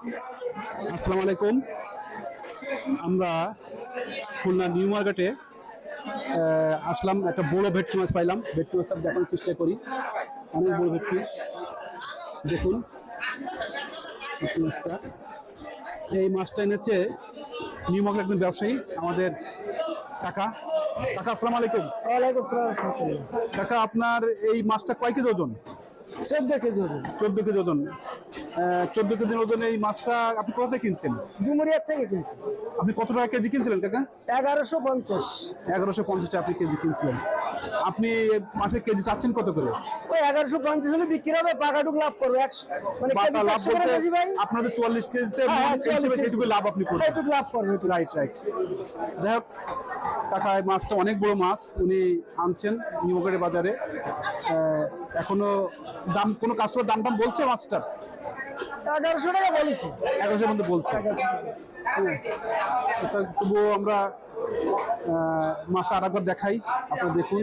আসসালামু আলাইকুম। আমরা খুলনা নিউ মার্কেটে আসলাম একটা বড় ভেটকি মাছ পাইলাম। ভেটকি মাছ দেখানোর চেষ্টা করি। অনেক বড় ভেটকি। দেখুন মাছটা। এই মাছটা এনেছে নিউ মার্কেট একজন ব্যবসায়ী আমাদের কাকা। কাকা আসসালামু আলাইকুম। ওয়ালাইকুম আসসালাম রহমতুল্লাহ। কাকা আপনার এই মাছটা কয় কেজি ওজন? চোদ্দ কেজি হবে চোদ্দ কেজি ওজন। চোদ্দ কেজি ওজন এই মাছটা আপনি কোথা থেকে কিনছেন? জুমুরিয়ার থেকে কিনছি। আপনি কত টাকা কেজি কিনছিলেন কাকা? এগারোশো পঞ্চাশ। এগারোশো পঞ্চাশ আপনি কেজি কিনছিলেন। আপনি মাসে কেজি চাচ্ছেন কত করে? ওই এগারোশো পঞ্চাশ হলে বিক্রি হবে পাকাটুক লাভ করব। একশো মানে লাভ পাঁচশো করে বলতে বেশি ভাই। আপনাদের চুয়াল্লিশ কেজিতে হ্যাঁ, হ্যাঁ, হিসেবে 44 সেইটুকু লাভ আপনি করবেন। এইটুক লাভ করবে রাইট রাইট যাই হোক কাকা এই মাছটা অনেক বড় মাছ উনি আনছেন নিমগড়ের বাজারে। এখনও দাম কোনো কাস্টমার দাম দাম বলছে মাছটার? এগারোশো টাকা বলেছি। এগারোশোর মধ্যে বলছে। হ্যাঁ। তবুও আমরা মাছটা আর একবার দেখাই। আপনারা দেখুন।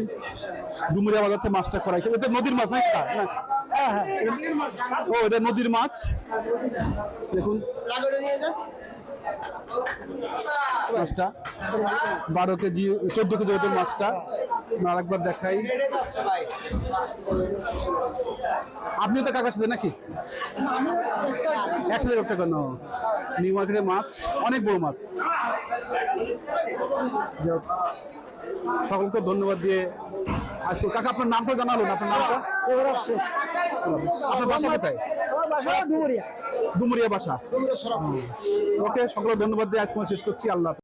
ডুমুরিয়া বাজার থেকে মাছটা করাই। এটা নদীর মাছ? না। হ্যাঁ হ্যাঁ। ও এটা নদীর মাছ। দেখুন। মাছটা। বারো কেজি চোদ্দ কেজি ওজন মাছটা। আমরা আরেকবার দেখাই। আপনিও তো কাকার সাথে নাকি? একসাথে ব্যবসা করেন। নিউ মার্কেটের মাছ অনেক বড় মাছ। সকলকে ধন্যবাদ দিয়ে আজকে কাকা আপনার নামটা জানালেন আপনার নামটা? সৌরভ শেখ আপনার বাসা কোথায়? ডুমুরিয়া। ডুমুরিয়া বাসা। ওকে সকলকে ধন্যবাদ দিয়ে আজকে শেষ করছি। আল্লাহ।